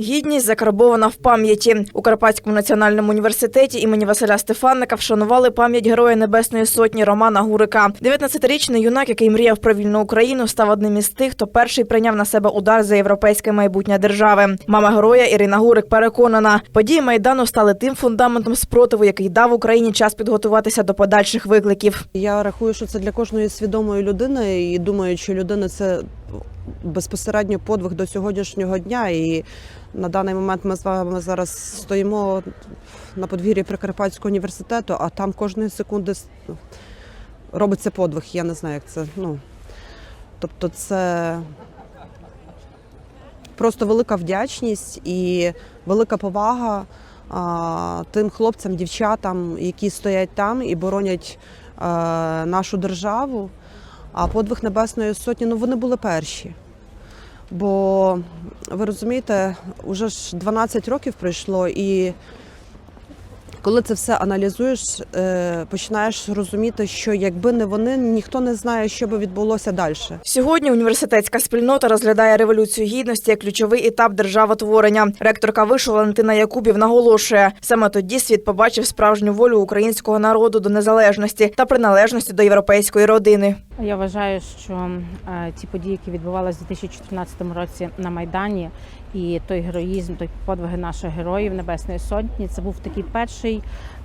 Гідність закарбована в пам'яті. У Карпатському національному університеті імені Василя Стефанника вшанували пам'ять Героя Небесної Сотні Романа Гурика. 19-річний юнак, який мріяв про вільну Україну, став одним із тих, хто перший прийняв на себе удар за європейське майбутнє держави. Мама героя Ірина Гурик переконана, події майдану стали тим фундаментом спротиву, який дав Україні час підготуватися до подальших викликів. Я рахую, що це для кожної свідомої людини, і думаю, що людина це безпосередньо подвиг до сьогоднішнього дня. І на даний момент ми з вами зараз стоїмо на подвір'ї Прикарпатського університету, а там кожної секунди робиться подвиг. Я не знаю, як це. Ну тобто, це просто велика вдячність і велика повага а, тим хлопцям, дівчатам, які стоять там і боронять е, нашу державу. А подвиг Небесної Сотні, ну вони були перші. Бо ви розумієте, уже ж 12 років пройшло, і коли це все аналізуєш, е, починаєш розуміти, що якби не вони, ніхто не знає, що би відбулося далі. Сьогодні університетська спільнота розглядає революцію гідності як ключовий етап державотворення. Ректорка вишу Валентина Якубів наголошує, саме тоді світ побачив справжню волю українського народу до незалежності та приналежності до європейської родини. Я вважаю, що е, ті події, які відбувалися у 2014 році на Майдані, і той героїзм, той подвиги наших героїв Небесної Сотні, це був такий перший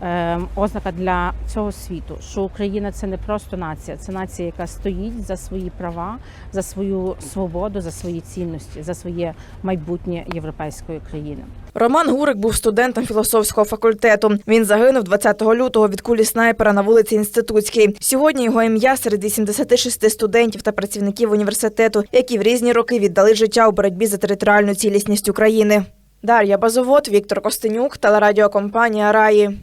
е, ознака для всього світу, що Україна це не просто нація, це нація, яка стоїть за свої права, за свою свободу, за свої цінності, за своє майбутнє європейської країни. Роман Гурик був студентом філософського факультету. Він загинув 20 лютого від кулі снайпера на вулиці Інститутській. Сьогодні його ім'я серед 86 студентів та працівників університету, які в різні роки віддали життя у боротьбі за територіальну цілісність України. Дар'я Базовод, Віктор Костенюк, телерадіокомпанія Раї.